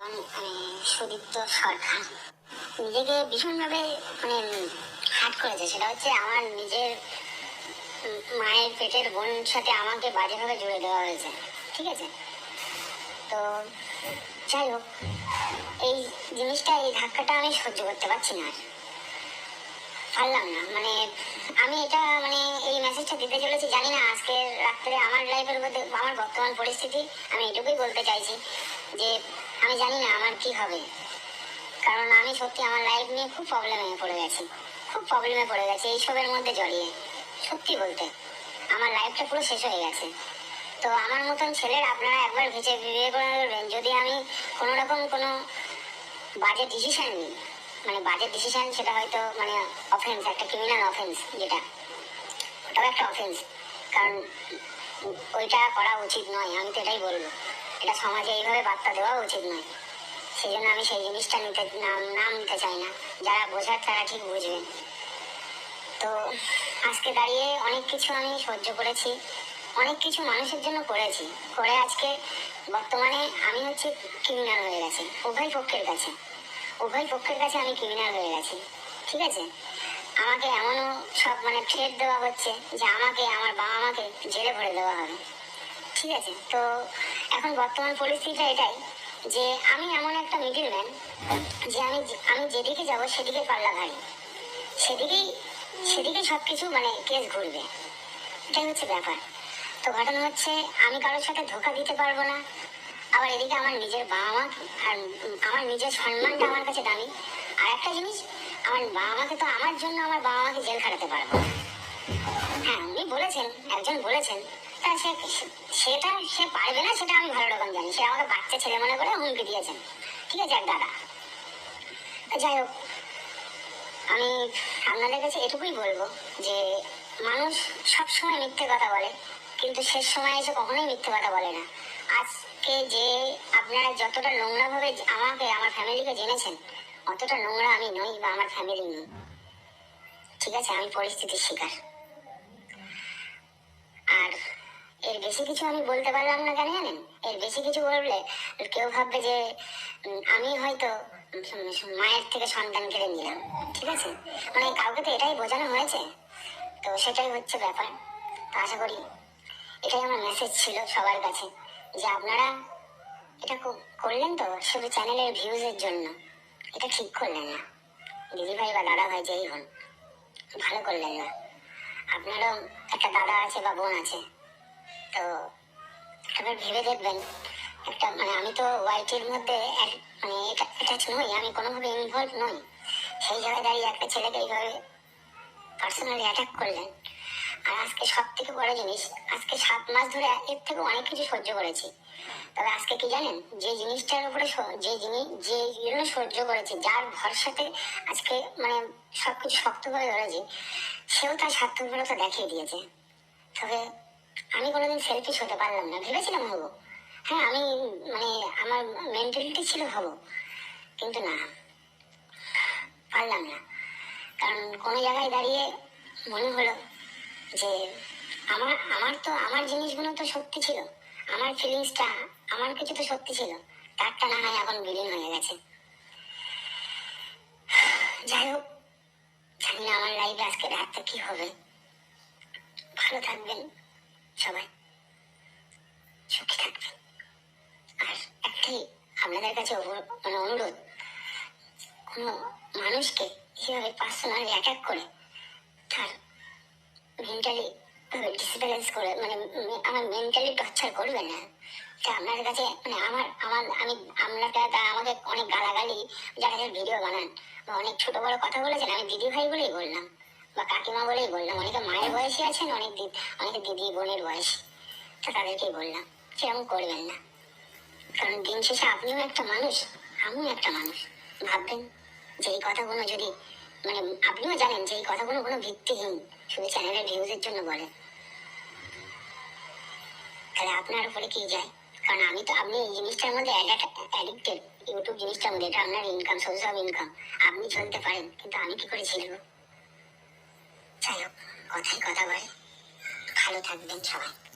এবং মানে সুদীপ্ত সরকার। নিজেকে ভীষণভাবে মানে হাট করেছে। সেটা হচ্ছে আমার নিজের মায়ের পেটের বোনের সাথে আমাকে বাজেভাবে জুড়ে দেওয়া হয়েছে। ঠিক আছে? তো যাই হোক, এই জিনিসটা, এই ধাক্কাটা আমি সহ্য করতে পারছি না পারলাম না। মানে আমি এটা মানে এই মেসেজটা দিতে চলেছি, জানি না আজকে রাত্রে আমার লাইফের মধ্যে, আমার বর্তমান পরিস্থিতি, আমি এটুকুই বলতে চাইছি। যে আমি জানি না আমার কি হবে। কারণ আমি সত্যি আমার লাইফ নিয়ে খুব প্রবলেমে পড়ে গেছি। খুব প্রবলেমে পড়ে গেছি, এইসবের মধ্যে জড়িয়ে। সত্যি বলতে, আমার লাইফটা পুরো শেষ হয়ে গেছে। তো আমার মতন ছেলের আপনারা একবার ভেবে বিবেচনা করবেন যদি আমি কোনো রকম কোনো বাজে ডিসিশান নিই মানে বাজে ডিসিশান সেটা হয়তো মানে অফেন্স একটা ক্রিমিনাল অফেন্স যেটা, ওটাও একটা অফেন্স কারণ ওইটা করা উচিত নয়, আমি তো এটাই বলব। এটা সমাজে এইভাবে বার্তা দেওয়া উচিত নয়। সেই জন্য আমি সেই জিনিসটা নিতে নাম নাম নিতে চাই না। যারা বোঝার তারা ঠিক বুঝবেন তো আজকে দাঁড়িয়ে অনেক কিছু আমি সহ্য করেছি। অনেক কিছু মানুষের জন্য করেছি। করে আজকে বর্তমানে আমি হচ্ছে ক্রিমিনাল হয়ে গেছি, উভয় পক্ষের কাছে। উভয় পক্ষের কাছে আমি ক্রিমিনাল হয়ে গেছি। ঠিক আছে? আমাকে এমনও সব মানে থ্রেট দেওয়া হচ্ছে যে আমাকে, আমার বাবা মাকে জেলে ভরে দেওয়া হবে। ঠিক আছে? তো এখন বর্তমান পরিস্থিতিটা এটাই যে আমি এমন একটা মিডিল ম্যান যে আমি আমি যেদিকে যাব সেদিকে পাল্লা ভারী সেদিকেই সেদিকে সব কিছু মানে কেস ঘুরবে। এটাই হচ্ছে ব্যাপার। তো ঘটনা হচ্ছে আমি কারোর সাথে ধোকা দিতে পারব না। আবার এদিকে আমার নিজের বাবা মা আর আমার নিজের সম্মানটা আমার কাছে দামি। আর একটা জিনিস, আমার বাবা মাকে তো আমার জন্য আমার বাবা মাকে জেল খাটাতে পারব। হ্যাঁ উনি বলেছেন, একজন বলেছেন তা সে সেটা সে পারবে না, সেটা আমি ভালো রকম জানি। আমাকে বাচ্চা ছেলে মনে করে হুমকি দিয়েছেন ঠিক আছে, এক দাদা। যাই হোক, আমি আপনাদের কাছে এটুকুই বলব যে, মানুষ সবসময় মিথ্যে কথা বলে, কিন্তু শেষ সময় এসে কখনোই মিথ্যে কথা বলে না। আজকে যে আপনারা যতটা নোংরা ভাবে আমাকে, আমার ফ্যামিলিকে জেনেছেন, অতটা নোংরা আমি নই বা আমার ফ্যামিলি নই। ঠিক আছে, আমি পরিস্থিতির শিকার আর এর বেশি কিছু আমি বলতে পারলাম না কেন জানেন? এর বেশি কিছু বললে কেউ ভাববে যে আমি হয়তো মায়ের থেকে সন্তান কেড়ে নিলাম, ঠিক আছে? মানে কাউকে তো এটাই বোঝানো হয়েছে। তো সেটাই হচ্ছে ব্যাপার। তো আশা করি এটাই আমার মেসেজ ছিল সবার কাছে যে আপনারা এটা করলেন তো শুধু চ্যানেলের ভিউজের জন্য। এটা ঠিক করলেন না। দিদি ভাই বা দাদা ভাই যেই হন, ভালো করলেন না। আপনারও একটা দাদা আছে বা বোন আছে। তো একবার ভেবে দেখবেন, একটা মানে আমি তো ওয়াইটির মধ্যে মানে অ্যাটাচ নই, আমি কোনোভাবে ইনভলভ নই। সেই জায়গায় দাঁড়িয়ে একটা ছেলেকে এইভাবে পার্সোনালি অ্যাটাক করলেন। আর আজকে সব থেকে বড় জিনিস, আজকে সাত মাস ধরে এর থেকে অনেক কিছু সহ্য করেছি। তবে আজকে কি জানেন, যে জিনিসটার উপরে যে জিনিস যে জন্য সহ্য করেছি, যার ভরসাতে আজকে মানে সবকিছু শক্ত করে ধরেছি, সেও তার স্বার্থপরতা দেখিয়ে দিয়েছে। তবে আমি কোনোদিন সেলফিশ হতে পারলাম না, ভেবেছিলাম হব। হ্যাঁ আমি মানে আমার মেন্টালিটি ছিল হব, কিন্তু না, পারলাম না। কারণ কোনো জায়গায় দাঁড়িয়ে মনে হলো যে আমার আমার তো, আমার জিনিসগুলো তো সত্যি ছিল। আমার ফিলিংসটা আমার কিছু তো সত্যি ছিল। তারটা না হয় এখন বিলীন হয়ে গেছে। যাই হোক, জানি না আমার লাইফে আজকে রাতটা কি হবে। ভালো থাকবেন। সবাই সুখী থাকবেন আর একটাই আপনাদের কাছে মানে অনুরোধ। কোনো মানুষকে এইভাবে পার্সোনালি অ্যাটাক করে, তার মেন্টালি ডিসব্যালেন্স করে মানে আমার মেন্টালি টর্চার করবে না। তা আপনার কাছে মানে আমার আমার, আমি, আপনার তা আমাকে অনেক গালাগালি, যারা যারা ভিডিও বানান বা অনেক ছোট বড় কথা বলেছেন, আমি দিদি ভাই বলেই বললাম। বা কাকিমা বলেই বললাম, অনেকে মায়ের বয়সী আছেন, অনেক অনেকে দিদি বোনের বয়স। তা তাদেরকেই বললাম, সেরকম করবেন না। কারণ দিন শেষে আপনিও একটা মানুষ, আমিও একটা মানুষ। ভাববেন, যে এই কথাগুলো যদি মানে আপনিও জানেন যে এই কথাগুলো কোনো ভিত্তিহীন, শুধু চ্যানেলের ভিউজের জন্য বলে। তাহলে আপনার উপরে কি যায়? কারণ আমি তো, আপনি এই জিনিসটার মধ্যে অ্যাডিক্টেড ইউটিউব জিনিসটার মধ্যে, এটা আপনার ইনকাম সোর্স অফ ইনকাম আপনি চলতে পারেন, কিন্তু আমি কি করে ছিলব যাই হোক কথাই কথা বলে ভালো থাকবেন সবাই।